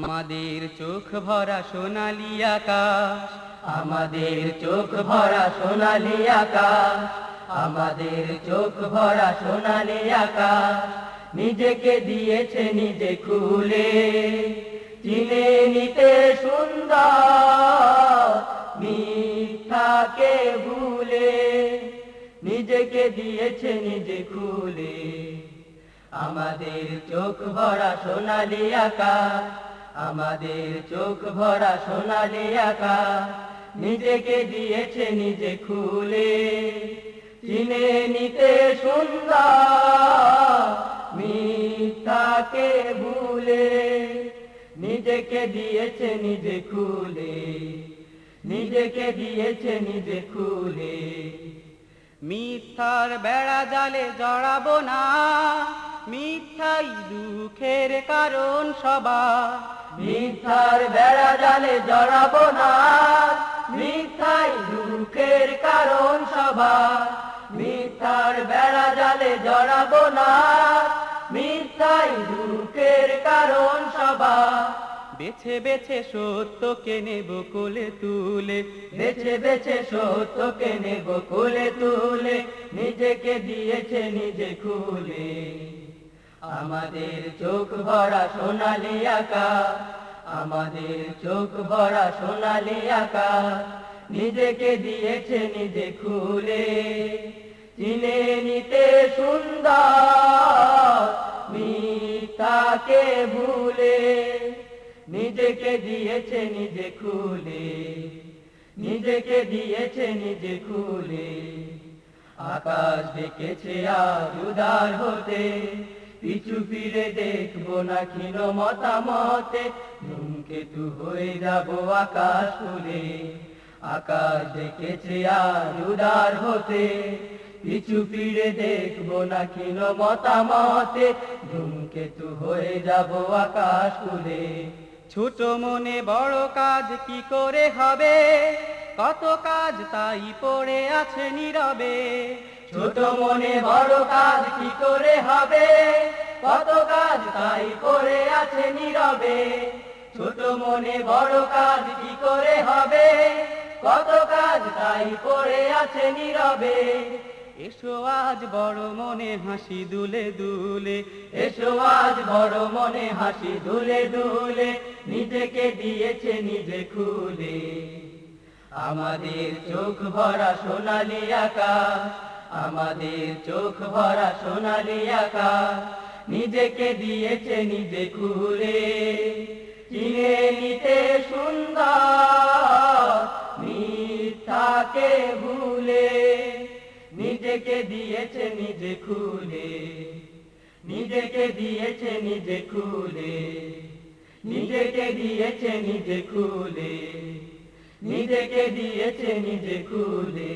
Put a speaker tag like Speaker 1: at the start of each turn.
Speaker 1: আমাদের চোখ ভরা সোনালি আকাশ, আমাদের চোখ ভরা সোনালি আকাশ, আমাদের চোখ ভরা সোনালি আকাশ, নিজেকে দিয়েছে নিজে খুলে, চিনে নিতে সুন্দর, মিথ্যাকে ভুলে, নিজেকে দিয়েছে নিজে খুলে, আমাদের চোখ ভরা সোনালি আকাশ আমাদের চোখ ভরা সোনালি আকাশ নিজেকে দিয়েছে নিজে খুলে। চিনে নিতে সুন্দর, মিথ্যাকে ভুলে। নিজেকে দিয়েছে নিজে খুলে, নিজেকে দিয়েছে নিজে খুলে। মিথ্যার বেড়া জালে জড়াবো না। মিথ্যাই দুঃখের কারণ সবার। মিথ্যার বেড়া জালে জড়াবো না। মিথ্যাই দুঃখের কারণ সবার। মিথ্যার বেড়া জালে জড়াবো না। মিথ্যাই দুঃখের কারণ সবার। বেছে বেছে সত্যকে নেব কোলে তুলে। বেছে বেছে সত্যকে নেব কোলে তুলে। নিজেকে দিয়েছে নিজে খুলে। আমাদের চোখ ভরা সোনালি আকাশ আমাদের চোখ ভরা সোনালি আকাশ নিজেকে দিয়েছে নিজে খুলে, চিনে নিতে সুন্দর মিথ্যাকে ভুলে, নিজেকে দিয়েছে নিজে খুলে, নিজেকে দিয়েছে নিজে খুলে, আকাশ ডেকেছে আজ উদার হতে পিছু ফিরে দেখব না ক্ষীণ মতামতে। ধূমকেতু হয়ে যাব আকাশ খুলে আকাশ দেখেছে আজ উদার হতে। পিছু ফিরে দেখব না ক্ষীণ মতামতে। ধূমকেতু হয়ে যাব আকাশ খুলে ছোট মনে বড় কাজ কি করে হবে? কত কাজ তাই পড়ে আছে নীরবে। ছোট মনে বড় কাজ কি করে হবে? কত কাজ তাই করে আছে নীরবে? ছোট মনে বড় কাজ কি করে হবে? কত কাজ তাই পড়ে আছে নীরবে? এসো আজ বড় মনে হাসি দুলে দুলে, এসো আজ বড় মনে হাসি দুলে দুলে, নিজেকে দিয়েছে নিজে খুলে। আমাদের চোখ ভরা সোনালি আকাশ, আমাদের চোখ ভরা সোনালি আকাশ নিজেকে দিয়েছে নিজে খুলে। চিনে নিতে সুন্দর, মিথ্যাকে ভুলে। নিজেকে দিয়েছে নিজে খুলে, নিজেকে দিয়েছে নিজে খুলে। নিজেকে দিয়েছে নিজে খুলে, নিজেকে দিয়েছে নিজে খুলে।